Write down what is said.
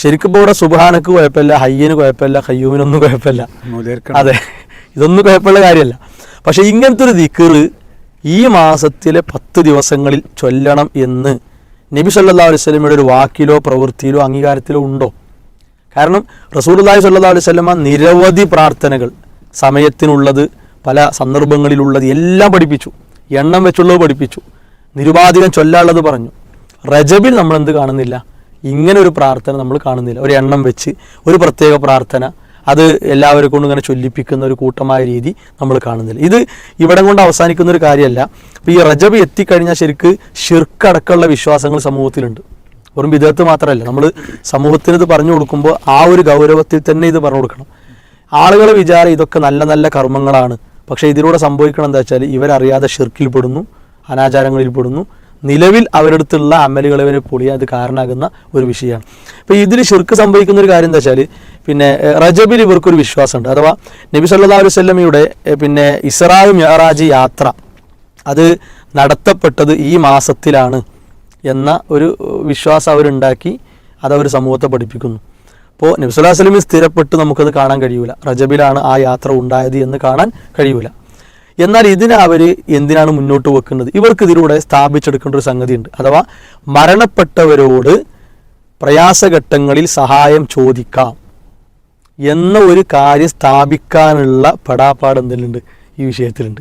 ശരിക്കും ഇപ്പോൾ ഇവിടെ സുബാനക്ക് കുഴപ്പമില്ല ഹയ്യന് കുഴപ്പമില്ല ഹയ്യൂമിനൊന്നും കുഴപ്പമില്ല. അതെ ഇതൊന്നും കുഴപ്പമുള്ള കാര്യമല്ല. പക്ഷെ ഇങ്ങനത്തെ ഒരു ദിക്കറ് ഈ മാസത്തിലെ പത്ത് ദിവസങ്ങളിൽ ചൊല്ലണം എന്ന് നബി സല്ലാ അലൈഹി സ്വലമയുടെ ഒരു വാക്കിലോ പ്രവൃത്തിയിലോ അംഗീകാരത്തിലോ ഉണ്ടോ? കാരണം റസൂലുള്ളാഹി സല്ലാ അലൈഹി വസല്ലമ നിരവധി പ്രാർത്ഥനകൾ സമയത്തിനുള്ളത് പല സന്ദർഭങ്ങളിലുള്ളത് എല്ലാം പഠിപ്പിച്ചു. എണ്ണം വെച്ചുള്ളത് പഠിപ്പിച്ചു. നിരുപാധികം ചൊല്ലാനുള്ളത് പറഞ്ഞു. റജബിൽ നമ്മൾ എന്ത് കാണുന്നില്ല? ഇങ്ങനെ ഒരു പ്രാർത്ഥന നമ്മൾ കാണുന്നില്ല. ഒരു എണ്ണം വെച്ച് ഒരു പ്രത്യേക പ്രാർത്ഥന. അത് എല്ലാവരെ കൊണ്ടും ഇങ്ങനെ ചൊല്ലിപ്പിക്കുന്ന ഒരു കൂട്ടമായ രീതി നമ്മൾ കാണുന്നില്ല. ഇത് ഇവിടെ കൊണ്ട് അവസാനിക്കുന്ന ഒരു കാര്യമല്ല. ഇപ്പോൾ ഈ റജബ് എത്തിക്കഴിഞ്ഞാൽ ശരിക്ക് ഷിർക്കടക്കമുള്ള വിശ്വാസങ്ങൾ സമൂഹത്തിലുണ്ട്. വെറും വിധേയത്ത് മാത്രമല്ല. നമ്മൾ സമൂഹത്തിന് ഇത് പറഞ്ഞു കൊടുക്കുമ്പോൾ ആ ഒരു ഗൗരവത്തിൽ തന്നെ ഇത് പറഞ്ഞു കൊടുക്കണം. ആളുകൾ വിചാരം ഇതൊക്കെ നല്ല നല്ല കർമ്മങ്ങളാണ്. പക്ഷേ ഇതിലൂടെ സംഭവിക്കണം എന്താ വെച്ചാൽ ഇവരറിയാതെ ഷിർക്കിൽ പെടുന്നു അനാചാരങ്ങളിൽ പെടുന്നു നിലവിൽ അവരടുത്തുള്ള അമലുകളെ വരെ പൊളിയാൻ അത് കാരണമാകുന്ന ഒരു വിഷയമാണ്. അപ്പോൾ ഇതിൽ ശുർക്ക് സംഭവിക്കുന്ന ഒരു കാര്യം എന്താ വെച്ചാൽ പിന്നെ റജബിൽ ഇവർക്കൊരു വിശ്വാസമുണ്ട്. അഥവാ നബി സല്ലാ സ്വല്ലമയുടെ പിന്നെ ഇസ്രായ് മെഹറാജ് യാത്ര അത് നടത്തപ്പെട്ടത് ഈ മാസത്തിലാണ് എന്ന ഒരു വിശ്വാസം അവരുണ്ടാക്കി അതവർ സമൂഹത്തെ പഠിപ്പിക്കുന്നു. അപ്പോൾ നബ്സുല്ലാ വസ്ലമി സ്ഥിരപ്പെട്ട് നമുക്കത് കാണാൻ കഴിയൂല. റജബിലാണ് ആ യാത്ര ഉണ്ടായത് എന്ന് കാണാൻ കഴിയൂല. എന്നാൽ ഇതിനെ അവർ എന്തിനാണ് മുന്നോട്ട് വെക്കുന്നത്? ഇവർക്ക് ഇതിലൂടെ സ്ഥാപിച്ചെടുക്കേണ്ട ഒരു സംഗതിയുണ്ട്. അഥവാ മരണപ്പെട്ടവരോട് പ്രയാസഘട്ടങ്ങളിൽ സഹായം ചോദിക്കാം എന്ന ഒരു കാര്യം സ്ഥാപിക്കാനുള്ള പെടാപ്പാട് എന്തെല്ലുണ്ട് ഈ വിഷയത്തിലുണ്ട്.